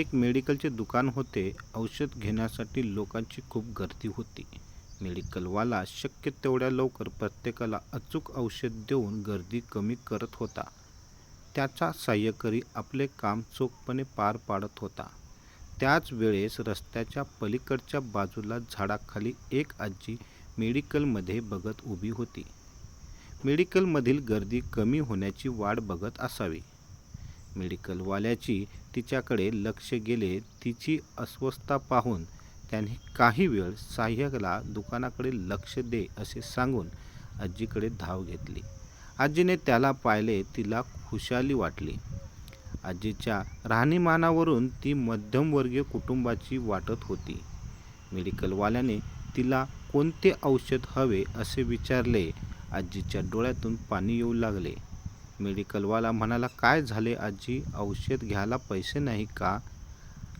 एक मेडिकलचे दुकान होते औषध घेण्यासाठी लोकांची खूप गर्दी होती. मेडिकलवाला शक्य तेवढ्या लवकर प्रत्येकाला अचूक औषध देऊन गर्दी कमी करत होता. त्याचा सहाय्यकरी आपले काम चोखपणे पार पाडत होता. त्याच वेळेस रस्त्याच्या पलीकडच्या बाजूला झाडाखाली एक आजी मेडिकलमध्ये बघत उभी होती. मेडिकलमधील गर्दी कमी होण्याची वाट बघत असावी. मेडिकलवाल्याची तिच्याकडे लक्ष गेले तिची अस्वस्थता पाहून त्याने काही वेळ सहाय्यकाला दुकानाकडे लक्ष दे असे सांगून आजीकडे धाव घेतली. आजीने त्याला पाहिले तिला खुशाली वाटली. आजीच्या राहणीमानावरून ती मध्यमवर्गीय कुटुंबाची वाटत होती. मेडिकलवाल्याने तिला कोणते औषध हवे असे विचारले आजीच्या डोळ्यातून पाणी येऊ लागले. मेडिकलवाला म्हणाला काय झाले आजी? औषध घ्यायला पैसे नाही का?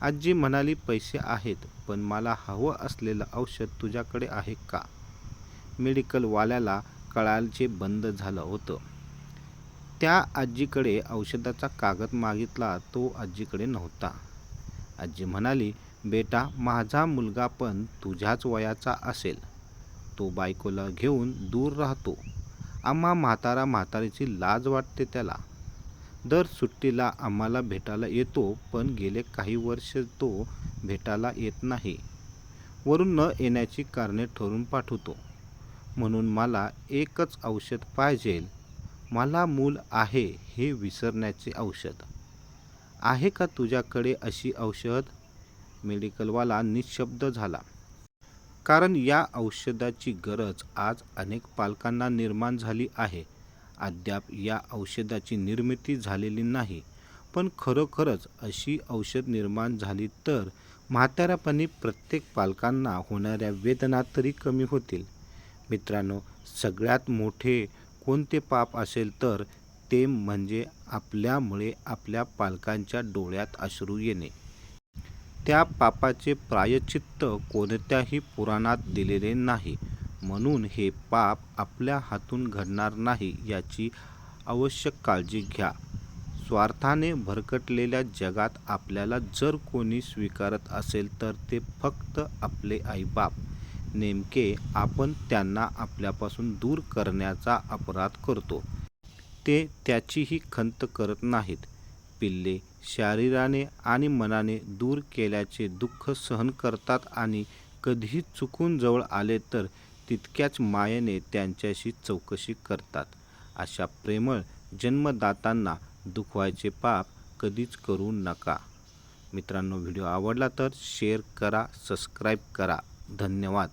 आजी म्हणाली पैसे आहेत पण मला हवं असलेलं औषध तुझ्याकडे आहे का? मेडिकलवाल्याला कळायचे बंद झालं होतं. त्या आजीकडे औषधाचा कागद मागितला तो आजीकडे नव्हता. आजी म्हणाली बेटा माझा मुलगा पण तुझ्याच वयाचा असेल. तो बायकोला घेऊन दूर राहतो. आम्हा म्हातारा म्हातारीची लाज वाटते त्याला. दर सुट्टीला आम्हाला भेटायला येतो पण गेले काही वर्ष तो भेटायला येत नाही. वरून न येण्याची कारणे ठरून पाठवतो. म्हणून मला एकच औषध पाहिजे. मला मूल आहे हे विसरण्याचे औषध. आहे का तुझ्याकडे अशी औषध? मेडिकलवाला निशब्द झाला. कारण या औषधाची गरज आज अनेक पालकांना निर्माण झाली आहे. अद्याप या औषधाची निर्मिती झालेली नाही. पण खरोखरच अशी औषध निर्माण झाली तर म्हाताऱ्यापणी प्रत्येक पालकांना होणाऱ्या वेदना तरी कमी होतील. मित्रांनो सगळ्यात मोठे कोणते पाप असेल तर ते म्हणजे आपल्यामुळे आपल्या पालकांच्या डोळ्यात अश्रू येणे. त्या पापाचे प्रायचित्त कोणत्याही पुराणात दिलेले नाही. म्हणून हे पाप आपल्या हातून घडणार नाही याची आवश्यक काळजी घ्या. स्वार्थाने भरकटलेल्या जगात आपल्याला जर कोणी स्वीकारत असेल तर ते फक्त आपले आईबाप. नेमके आपण त्यांना आपल्यापासून दूर करण्याचा अपराध करतो. ते त्याचीही खंत करत नाहीत. पिल्ले शरीराने आणि मनाने दूर केल्याचे दुःख सहन करतात आणि कधीही चुकून जवळ आले तर तितक्याच मायेने त्यांच्याशी चौकशी करतात. अशा प्रेमळ जन्मदातांना दुखवायचे पाप कधीच करू नका. मित्रांनो व्हिडिओ आवडला तर शेअर करा सबस्क्राईब करा. धन्यवाद.